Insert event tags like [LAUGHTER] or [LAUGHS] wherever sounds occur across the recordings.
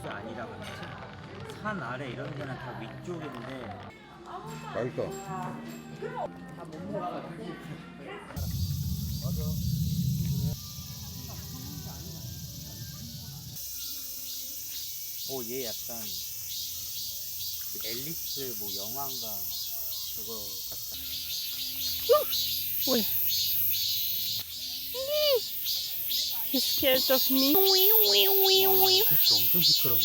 수 아니라고 했지? 산 아래. 이런 데는 다 위쪽인데 맛있다. 오 얘 약간 그 앨리스 뭐 영화인가 그거 같다. Oi. He's scared of me. 글씨 엄청 시끄럽네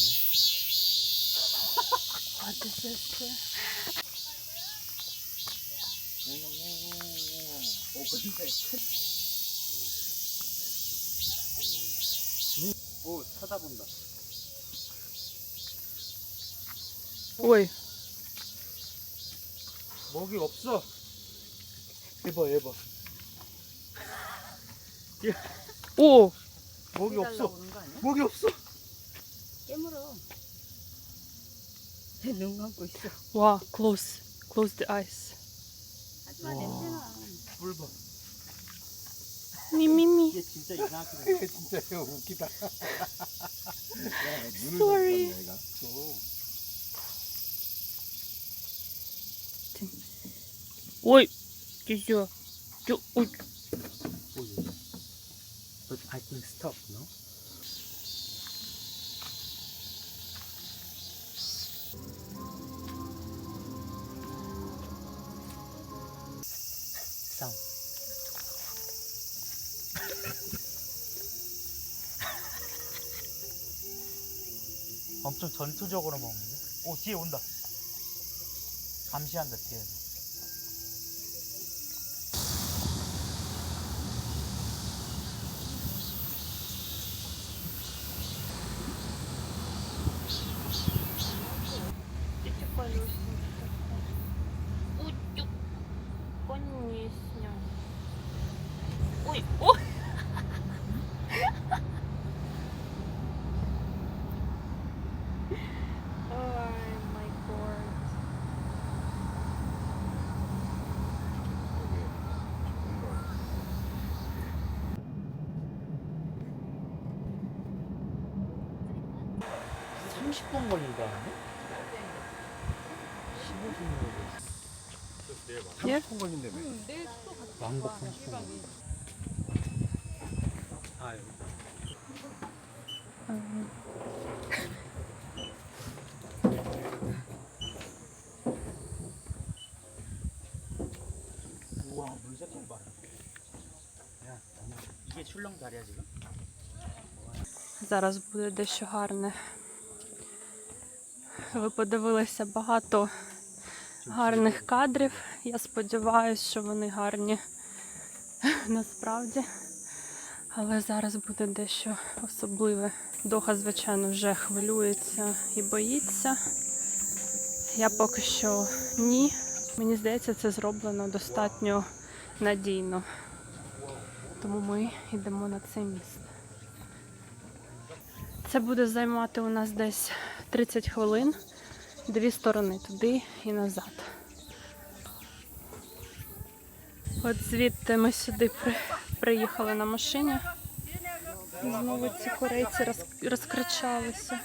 What is this? 오 쳐다본다 Ой. 먹이 없어 해봐 해봐 오! 먹이 없어. 먹이 없어. 깨물어. 눈 감고 있어. 와, close. close the eyes. 하지마 냄새나. 물 봐. 미미미. 이게 진짜 이상하게 이게 진짜 웃기다. 야, 눈을 Sorry. 좀 감았네, 얘가. 오이, But I think stop, no? Sound. 엄청 전투적으로 먹는데? 오 뒤에 온다. 감시한다 뒤에서. 예? 30분 걸린다며. 왕복 30분 걸린다 아유 음, 우와 물 색깔 봐 야, 어머, 이게 출렁 다리야 지금? Зараз буде дещо гарне. Ви подивилися багато гарних кадрів. Я сподіваюся, що вони гарні [LAUGHS] насправді. Але зараз буде дещо особливе. Доха, звичайно, вже хвилюється і боїться. Я поки що ні. Мені здається, це зроблено достатньо надійно. Тому ми йдемо на це місце. Це буде займати у нас десь 30 хвилин, дві сторони туди і назад. От звідти ми сюди приїхали на машині. Знову ці корейці роз... розкричалися.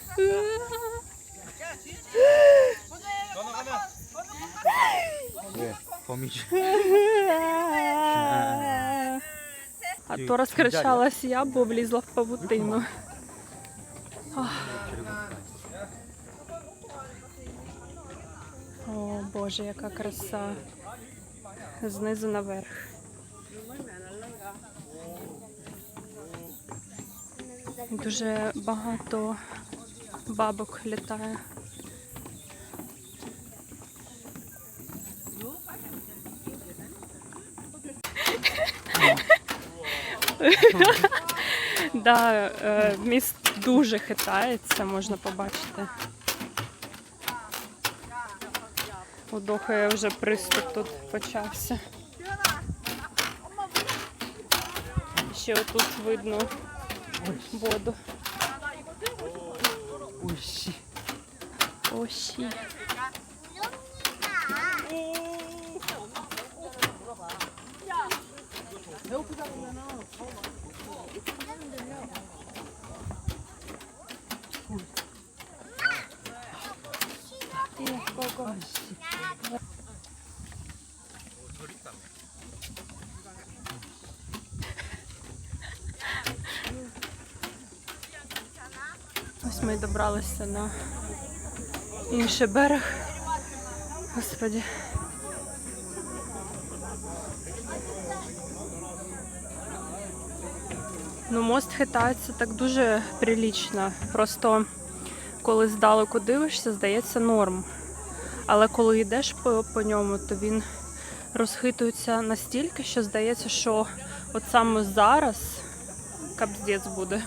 Е, а то розкричалась я, бо влізла в павутину. Боже, яка краса. Знизу наверх. Дуже багато бабок літає. [LAUGHS] да, е, міст дуже хитається, можна побачити. У Дохи вже приступ тут почався. Ще отут видно воду. 오씨. Добралися на інший берег. Господі. Ну, мост хитається так дуже прилічно. Просто коли здалеку дивишся, здається норм. Але коли йдеш по, по ньому, то він розхитується настільки, що здається, що от саме зараз капздець буде.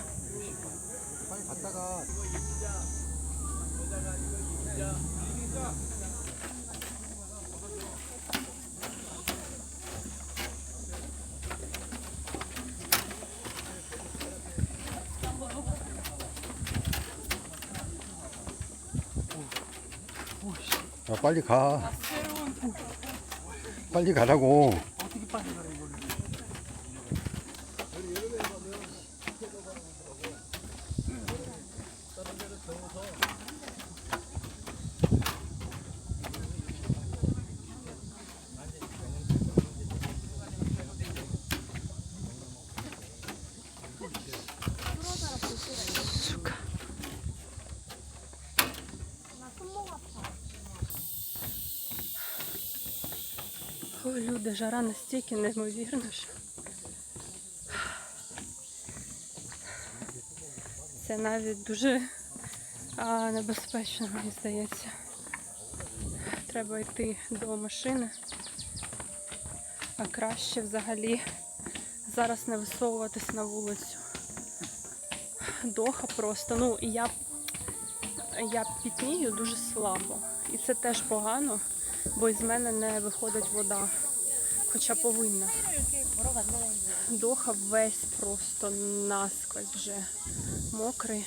빨리 가. 빨리 가라고. Люди, жара настільки неймовірна, що. Це навіть дуже а, небезпечно, мені здається. Треба йти до машини. А краще взагалі зараз не висовуватись на вулицю. Доха просто. Ну, і я, я пітнію дуже слабо. І це теж погано, бо із мене не виходить вода. Хоча повинна. Доха весь просто насквозь вже мокрий.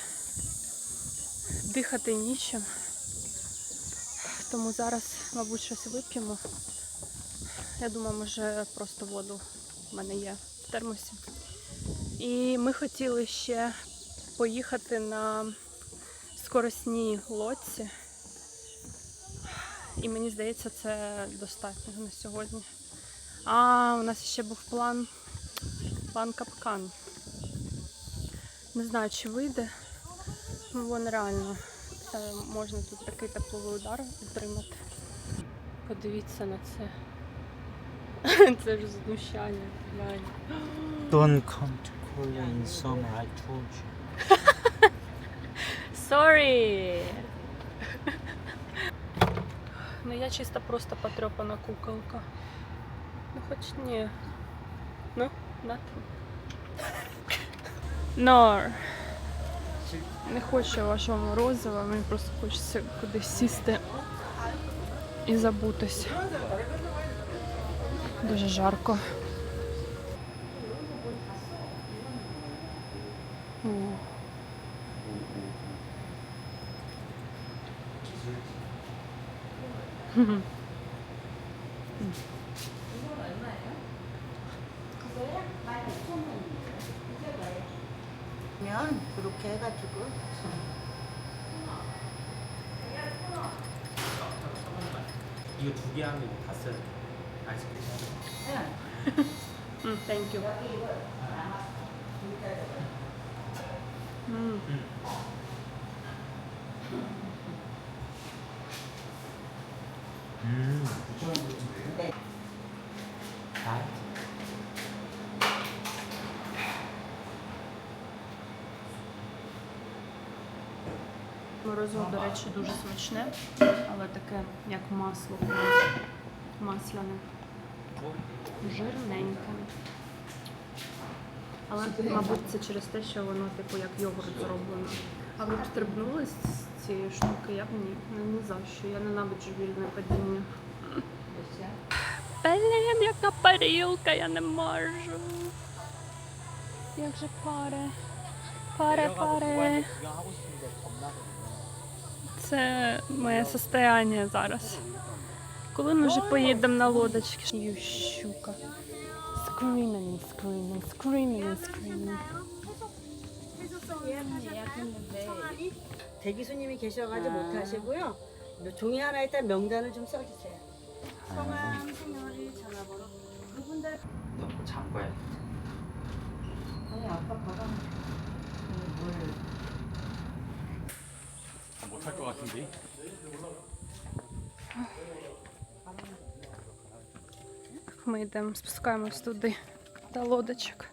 Дихати нічим. Тому зараз, мабуть, щось вип'ємо. Я думаю, може просто воду в мене є в термосі. І ми хотіли ще поїхати на скоростній лодці. І мені здається, це достатньо на сьогодні. А у нас ще був план план капкан. Не знаю, чи вийде. Вон реально. Це можна тут такий тепловий удар отримати. Подивіться на це. [LAUGHS] Це ж знущання. Don't come to Korea in summer. I told you. [LAUGHS] Sorry! [LAUGHS] Ну я чисто просто потрепана куколка. Ну хоч ні. Ну, nothing. Нор. Не хочу вашого морозива, мені просто хочеться кудись сісти і забутись. Дуже жарко. О. Mm, thank you. Mm. Морозиво, до речі, дуже смачне, але таке, як масло, масляне жирненьке. Але, мабуть, це через те, що воно, типу, як йогурт зроблено. Але б стрибнули з цієї штуки, я б ні. Ну, ні за що. Я ненавиджу вільне падіння. Блін, яка парілка, я не можу. Як же паре. Паре, паре. Це моє состояння зараз. Коли ми вже поїдемо на лодочки? Ю, щука. Screaming, screaming, screaming, screaming. 대기 손님이 계셔가지고 못 하시고요. 종이 하나 일단 명단을 좀 써주세요. 성함, 생년월일, 전화번호. 그분들 덮고 잠궈야 아니 아까 받아. 뭘? 못할 것 같은데. ми йдемо, спускаємось туди до лодочок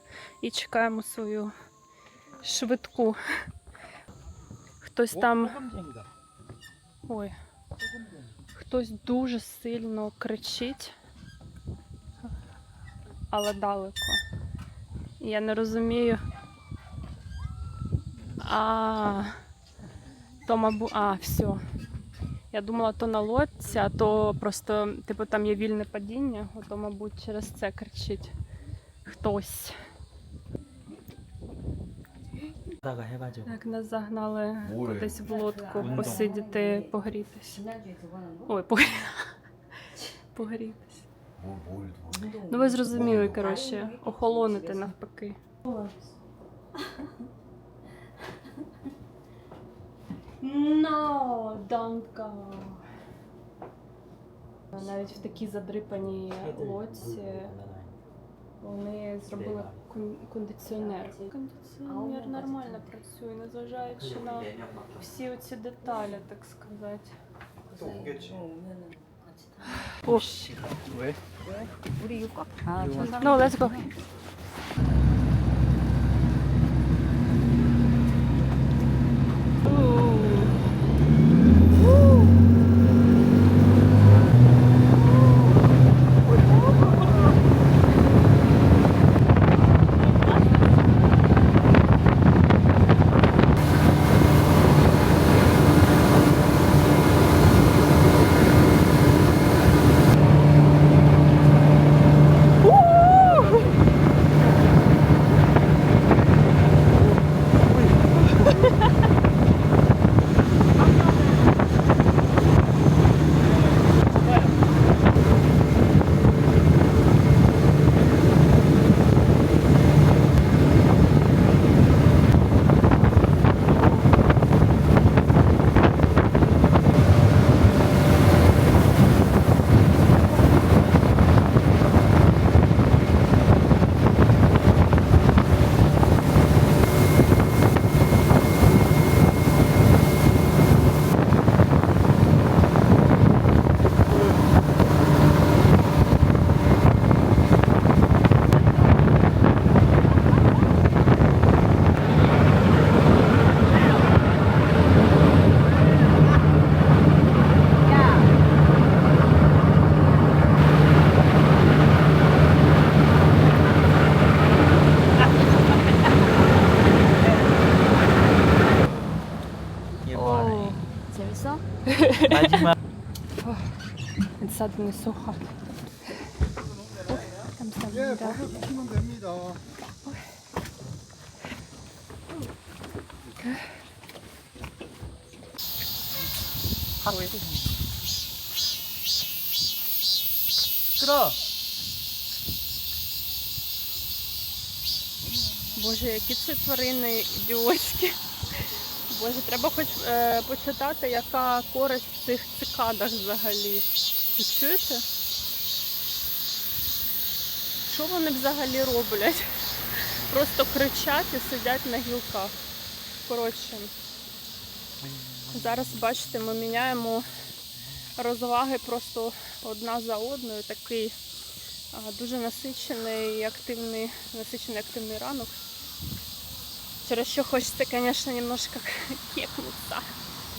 і чекаємо свою швидку. Хтось там. Ой, хтось дуже сильно кричить, але далеко. Я не розумію. А, то, мабуть, а, все. Я думала, то на лодці, а то просто типу, там є вільне падіння, ото, мабуть, через це кричить хтось. Так, нас загнали кудись в лодку посидіти, погрітись. Ой, [LAUGHS] погрітись. Ну ви зрозуміли, коротше, охолонити навпаки. No, don't go. Навіть в такій задрипаній лодці вони зробили кон- кондиціонер. Кондиціонер нормально працює, незважаючи на всі оці деталі, так сказати. 또 오겠지. 오면은 같이 타. О, 왜? 우리 이거 꽉. 아, 저 사람. no, let's go. It's suddenly so hot. 예, 감사합니다. 바로 키면 됩니다. 끌어 Боже, які це тварини ідіотські. Боже, треба хоч е, почитати, яка користь в цих цикадах взагалі. Ви чуєте? Що вони взагалі роблять? Просто кричать і сидять на гілках. Коротше, зараз бачите, ми міняємо розваги просто одна за одною. Такий дуже насичений і активний, насичений активний ранок. Через що хочеться, звісно, немножко [LAUGHS] кекнутися.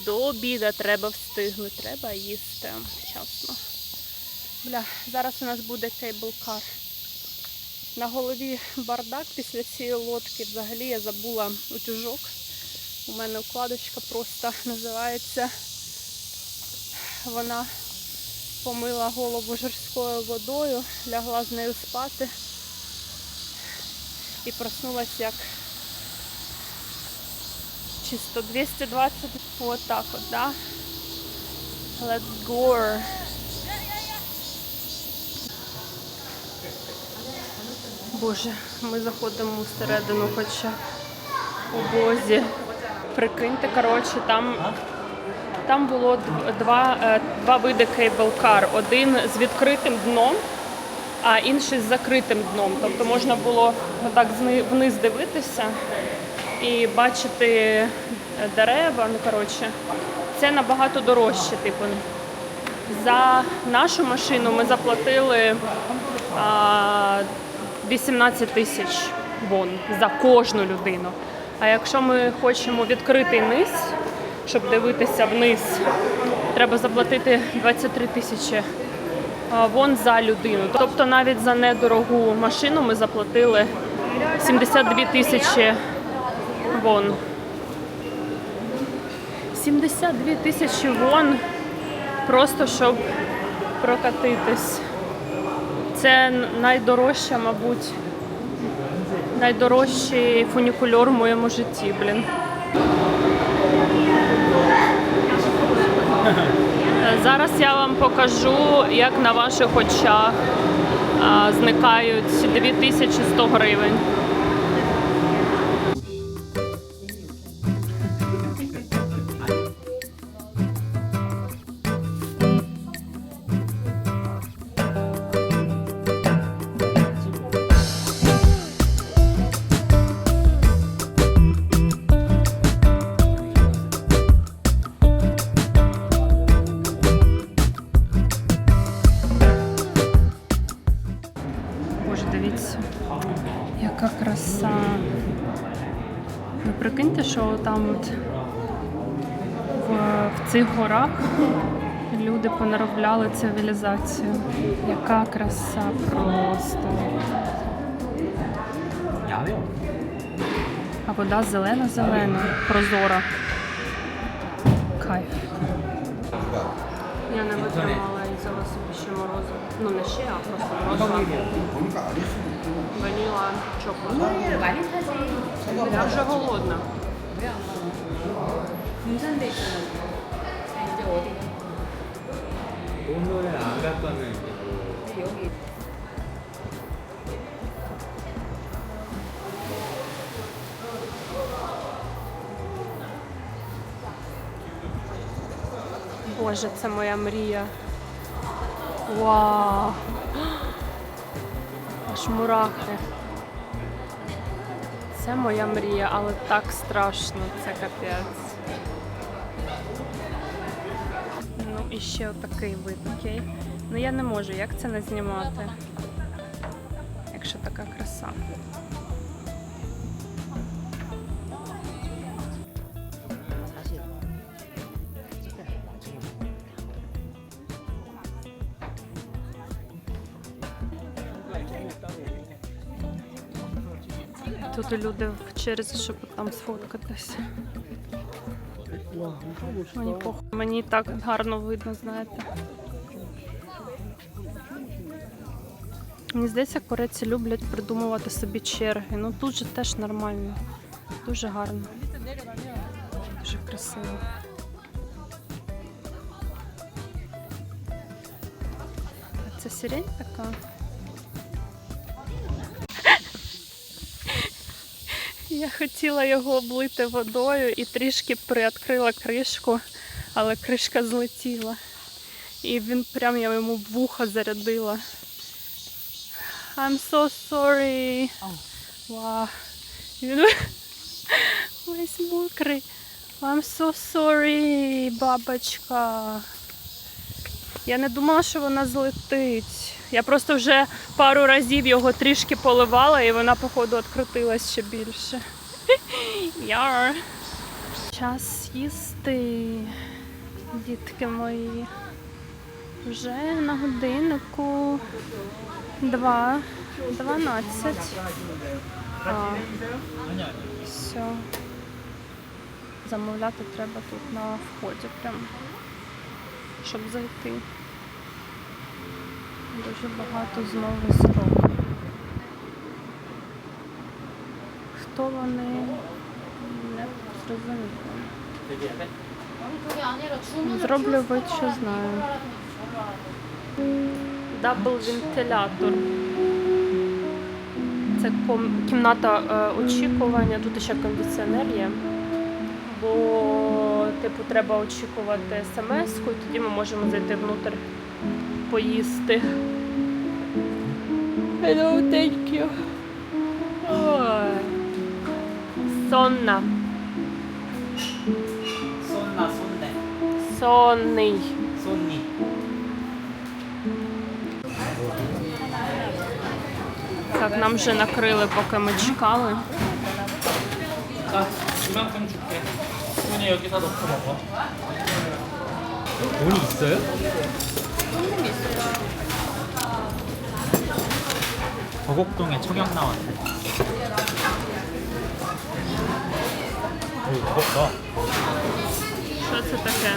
До обіду треба встигнути, треба їсти вчасно. Бля, зараз у нас буде кейбл-кар. На голові бардак після цієї лодки. Взагалі я забула утюжок. У мене укладочка просто називається. Вона помила голову жорсткою водою, лягла з нею спати і проснулась як чисто 220. Вот так от, да? Let's go. Боже, ми заходимо всередину, хоча у бозі. Прикиньте, коротше, там, там було два, е, два види кейбл-кар. Один з відкритим дном, а інший з закритим дном. Тобто можна було зни- вниз дивитися і бачити е, дерева. Ну, коротше, це набагато дорожче, типу. За нашу машину ми заплатили а, 18 тисяч вон за кожну людину. А якщо ми хочемо відкритий низ, щоб дивитися вниз, треба заплатити 23 тисячі вон за людину. Тобто навіть за недорогу машину ми заплатили 72 тисячі вон. 72 тисячі вон просто щоб прокатитись. Це найдорожча, мабуть, найдорожчий фунікульор в моєму житті, блін. Зараз я вам покажу, як на ваших очах зникають 2100 гривень. Люди цивілізацію. Яка краса просто. А вода зелена-зелена, прозора. Кайф. Я не витримала і взяла собі ще морозиво. Ну не ще, а просто морозиво. Ваніла чоколад. Я вже голодна. 오늘 안 갈 거면 이제 근데 여기 Боже, це моя мрія. Вау! Аж мурахи. Це моя мрія, але так страшно, це капець. І ще отакий вид, окей. Ну я не можу, як це не знімати? Якщо така краса. Тут люди в черзі, щоб там сфоткатися. Мені похуй. Мені так гарно видно, знаєте. Мені здається, корейці люблять придумувати собі черги. Ну тут же теж нормально. Дуже гарно. Дуже красиво. Це сирень така. Я хотіла його облити водою і трішки приоткрила кришку, але кришка злетіла. І він прям я йому в вухо зарядила. I'm so sorry. Вау. Він [LAUGHS] весь мокрий. I'm so sorry, бабочка. Я не думала, що вона злетить. Я просто вже пару разів його трішки поливала, і вона, походу, відкрутилась ще більше. [LAUGHS] Яр. Час їсти, дітки мої. Вже на годиннику 2, 12. А, все. Замовляти треба тут на вході прям, щоб зайти. Дуже багато знову зірок. Хто вони? Не зрозуміло. Зроблю вид, що знаю. Дабл вентилятор. Це кімната е, очікування, тут ще кондиціонер є. Бо, типу, треба очікувати смс-ку, і тоді ми можемо зайти внутрь поїсти. Hello, thank you. Ой. Сонна. 쏜나 쏜네. Сонний. 쏜니. Так, нам вже накрили, поки ми чекали. 자, 이만큼 줄게. 손이 여기다 넣고 먹어. 돈이 있어요? 도곡동에 청약 나왔네. 오, 무겁다. Що це таке?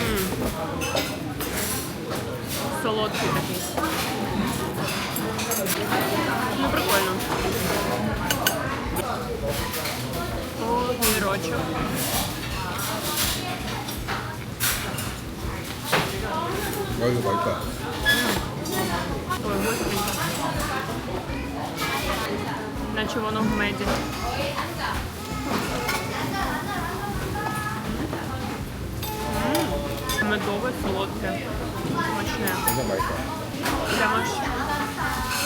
М. Солодкий такий. Ну, прикольно. Помірочок. Майже байка. Ой, гостренько. Наче воно в меді. Медове, солодке. Смачне. Майже байка. Прямо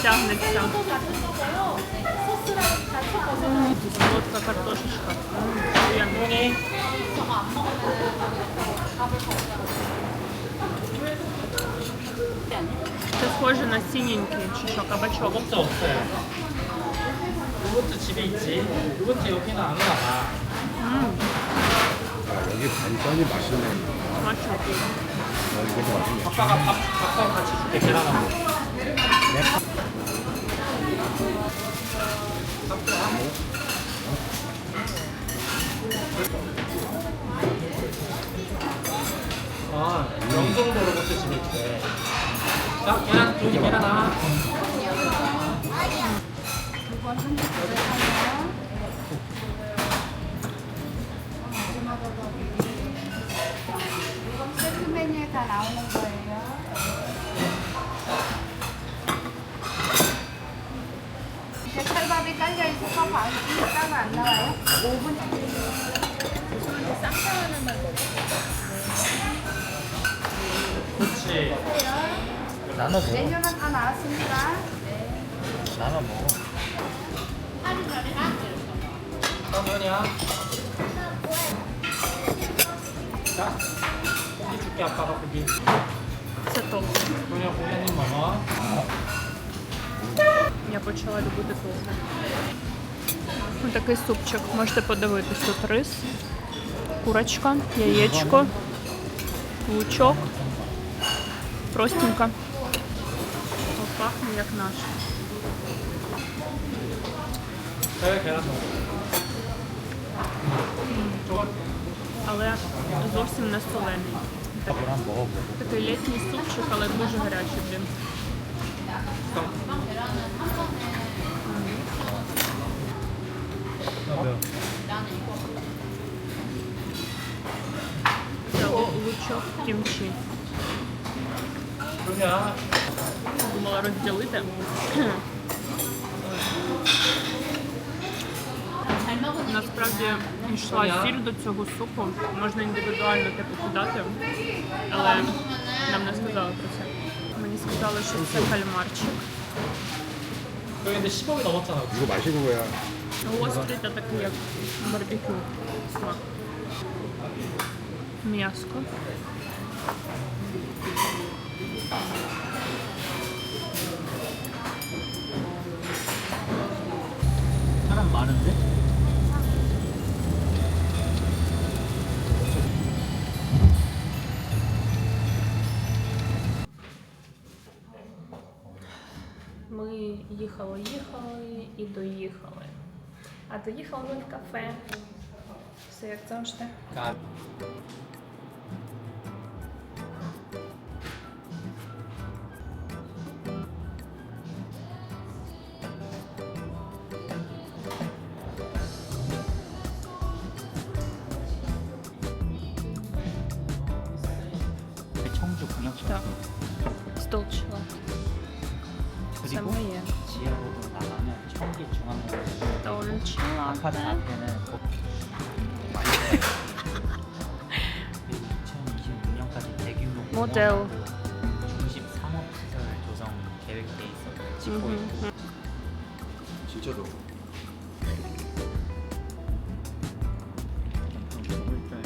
тягнеться. М, Солодка картошечка. М, приємно. Це схоже на синенький чи що, кабачок. 요거트 없어요. 요거트 집에 있지. 요거트 여기는 안 나와. 아 여기 반찬이 맛있네. Смачно. 어 이게 더 맛있네. 아빠가 밥, 밥과 같이 줄게, 계란하고. 아, 영종도 로봇 집에 있대. 자, 계란, 여기 계란 하나. 세트 메뉴에 다 나오는 거예요. 이제 찰밥이 깔려 있어서 바로 따로 안 나와요. 5분. 그렇지. 나눠 먹어. 메뉴는 다 나왔습니다. 나눠 먹어. 그러면이야. 자, 고기 줄게, 아빠가 고기. Це топ. 그냥 고기 한입 먹어. Я почала любити тофу. такий супчик. Можете подивитись, тут рис, курочка, яєчко, лучок. Простенько. Пахне як наш. Але зовсім не солений. Такий літній супчик, але дуже гарячий, блін. Це лучок кімчі. 그냥 Думала розділити. Насправді йшла сіль до цього супу. Можна індивідуально типу подати, але нам не сказали про це. Мені сказали, що це кальмарчик. 여기 근데 10억이 넘었잖아. 이거 마시고 가야 Острий это так як барбекю смак. М'яско. Ми їхали, їхали і доїхали. А доїхали ми в кафе. Все як завжди. 2026년까지 대규모 모델. 공원하고 중심 상업시설 조성 계획돼 있어 짓고 음. 있고 진짜로. 엄청 좋을 줄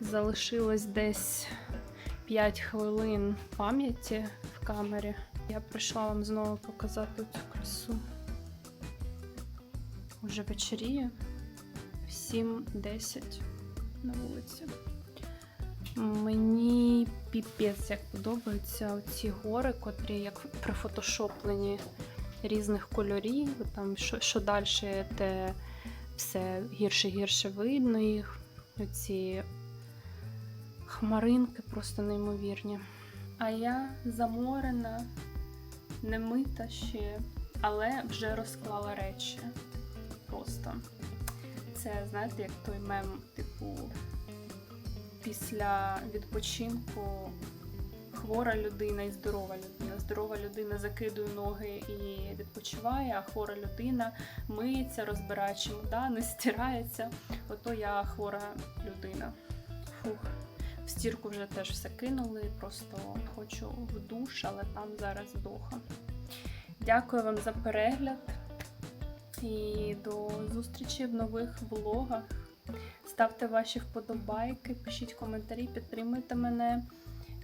Залишилось десь 5 хвилин пам'яті в камері. Я прийшла вам знову показати цю красу. Уже вечеріє. 7.10 на вулиці. Мені піпець як подобаються ці гори, котрі як прифотошоплені різних кольорів. Там що, що далі, те все гірше гірше видно їх. Оці хмаринки просто неймовірні. А я заморена, не мита ще, але вже розклала речі. Просто. Це, знаєте, як той мем, типу, після відпочинку хвора людина і здорова людина. Здорова людина закидує ноги і відпочиває, а хвора людина миється, розбирає чемодани, [LAUGHS] стирається. Ото я хвора людина. Фух. В стірку вже теж все кинули, просто хочу в душ, але там зараз здоха. Дякую вам за перегляд і до зустрічі в нових влогах. Ставте ваші вподобайки, пишіть коментарі, підтримуйте мене.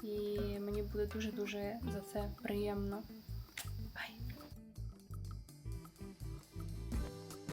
І мені буде дуже-дуже за це приємно.